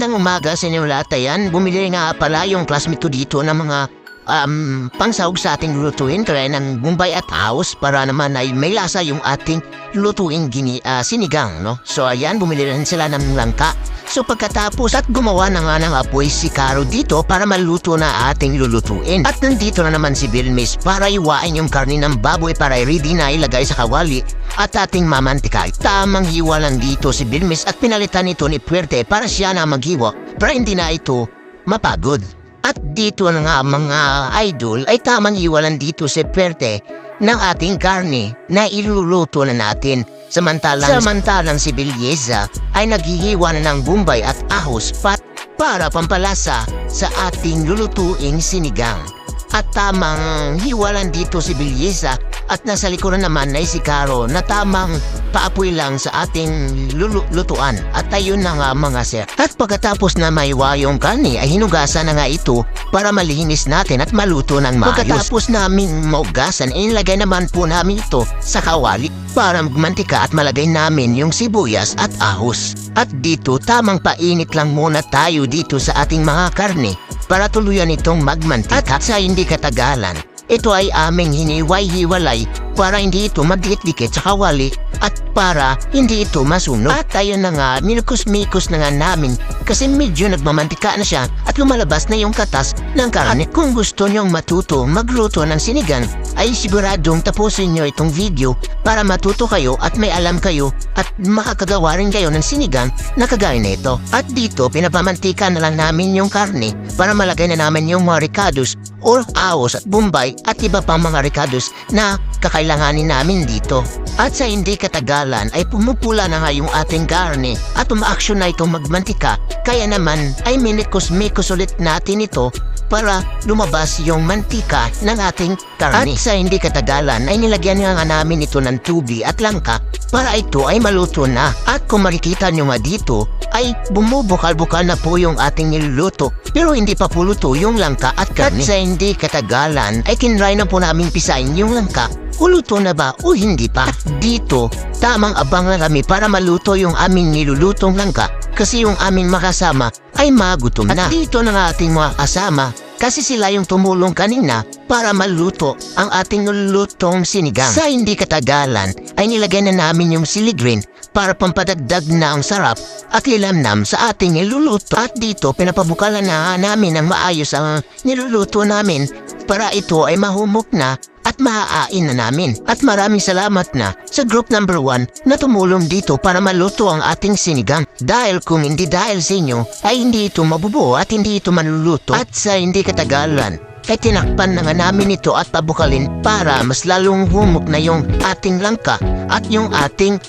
Magandang umaga sa inyo lahat. Ayan, bumili nga pala yung classmate ko dito ng mga um, pangsahog sa ating lutuin kaya ng Mumbai at House para naman ay may lasa yung ating lutuin gini, ah, sinigang. No? So ayan, bumili rin sila ng langka. So pagkatapos at gumawa na nga ng apoy si Caro dito para maluto na ating lulutuin. At nandito na naman si Vilmis para iwain yung karni ng baboy para ready na ilagay sa kawali at ating mamantika. Tamang hiwa lang dito si Vilmis at pinalitan ito ni Puerte para siya na maghiwa para hindi na ito mapagod. At dito na nga mga idol ay tamang iwalan dito si Perte ng ating karne na iluluto na natin. Samantalang, samantalang si Bilyeza ay naghihiwa na ng bumbay at ahos pat para pampalasa sa ating lulutuing sinigang. At tamang hiwalan dito si Bilyeza at nasa likuran naman ay si Caro na tamang paapoy lang sa ating lutuan. At ayun na nga mga sir. At pagkatapos na maiwa yung kani ay hinugasan na nga ito para malinis natin at maluto ng maayos. Pagkatapos naming maugasan, inilagay naman po namin ito sa kawali para magmantika at malagay namin yung sibuyas at ahos. At dito tamang painit lang muna tayo dito sa ating mga karne para tuluyan itong magmantika at sa hindi katagalan. Ito ay aming hiniway-hiwalay para hindi ito magdikit-dikit sa kawali at para hindi ito masunog. At ayun na nga, minukos-mikos na nga namin kasi medyo nagmamantika na siya at lumalabas na yung katas ng karne. At kung gusto niyong matuto magluto ng sinigang, ay siguradong tapusin niyo itong video para matuto kayo at may alam kayo at makakagawa rin kayo ng sinigang na kagaya nito. At dito, pinapamantika na lang namin yung karne para malagay na namin yung mga ricados or awos at bumbay at iba pang mga ricados na kakailanganin namin dito. At sa hindi katagalan ay pumupula na nga yung ating karne at umaaksyon na itong magmantika kaya naman ay minikos-mikos ulit natin ito para lumabas yung mantika ng ating karne. At sa hindi katagalan ay nilagyan nga namin ito ng tubi at langka para ito ay maluto na. At kung makikita nyo nga dito ay bumubukal-bukal na po yung ating niluluto pero hindi pa po luto yung langka at karne. At sa hindi katagalan ay kinry na po namin pisain yung langka Uluto na ba o hindi pa? Dito, tamang abang na kami para maluto yung aming nilulutong langka kasi yung aming makasama ay magutom na. At dito na nga ating mga kasama kasi sila yung tumulong kanina para maluto ang ating nilulutong sinigang. Sa hindi katagalan ay nilagay na namin yung siligrin para pampadagdag na ang sarap at lilamnam sa ating niluluto. At dito pinapabukalan na namin ng maayos ang niluluto namin para ito ay mahumok na at maaain na namin. At maraming salamat na sa group number 1 na tumulong dito para maluto ang ating sinigang. Dahil kung hindi dahil sa inyo, ay hindi ito mabubuo at hindi ito maluluto. At sa hindi katagalan, ay tinakpan na nga namin ito at pabukalin para mas lalong humok na yung ating langka at yung ating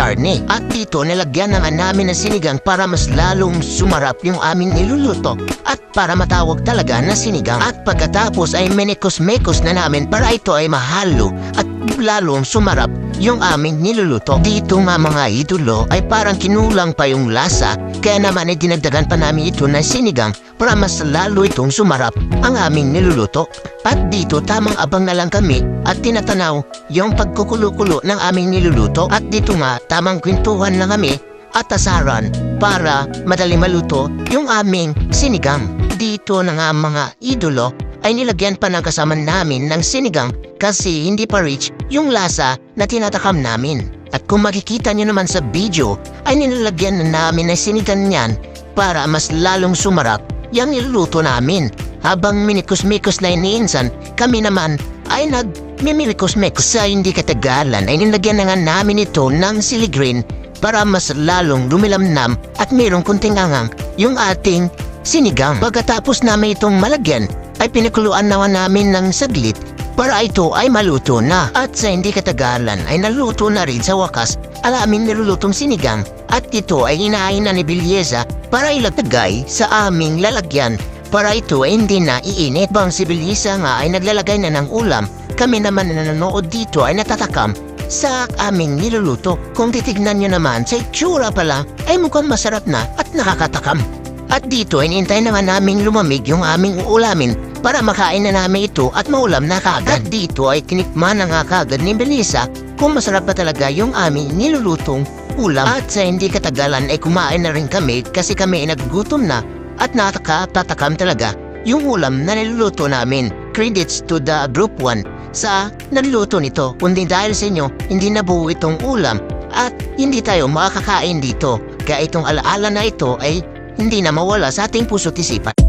karne. At dito nilagyan na nga namin ng sinigang para mas lalong sumarap yung aming niluluto at para matawag talaga na sinigang. At pagkatapos ay menikos-mekos na namin para ito ay mahalo at lalong sumarap yung aming niluluto. Dito nga mga idolo ay parang kinulang pa yung lasa kaya naman ay dinagdagan pa namin ito na sinigang para mas lalo itong sumarap ang aming niluluto. At dito tamang abang na lang kami at tinatanaw yung pagkukulukulo ng aming niluluto at dito nga tamang kwentuhan na kami at asaran para madali maluto yung aming sinigang. Dito na nga mga idolo ay nilagyan pa ng kasama namin ng sinigang kasi hindi pa rich yung lasa na tinatakam namin. At kung makikita nyo naman sa video ay nilalagyan na namin ng sinigang niyan para mas lalong sumarap yung niluluto namin. Habang minikos-mikos na iniinsan, kami naman ay nagmimilikos-mikos sa hindi katagalan ay nilagyan na nga namin ito ng siligrin para mas lalong lumilamnam at mayroong kunting angang yung ating sinigang. Pagkatapos namin itong malagyan, ay pinakuluan naman namin ng saglit para ito ay maluto na. At sa hindi katagalan ay naluto na rin sa wakas ang aming nilulutong sinigang at ito ay inahin na ni Bilyeza para ilagay sa aming lalagyan para ito ay hindi na iinit. Bang si Bilyeza nga ay naglalagay na ng ulam, kami naman na nanonood dito ay natatakam sa aming niluluto. Kung titignan nyo naman sa itsura pa lang ay mukhang masarap na at nakakatakam. At dito ay nintay naman namin lumamig yung aming uulamin para makain na namin ito at maulam na kagad. At dito ay tinikman na nga kagad ni Belisa kung masarap ba talaga yung aming nilulutong ulam at sa hindi katagalan ay kumain na rin kami kasi kami ay nagugutom na at nakatatakam talaga yung ulam na niluluto namin. Credits to the Group 1 sa nagluto nito kundi dahil sa inyo hindi nabuo itong ulam at hindi tayo makakakain dito kaya itong alaala na ito ay hindi na mawala sa ating puso't isipan.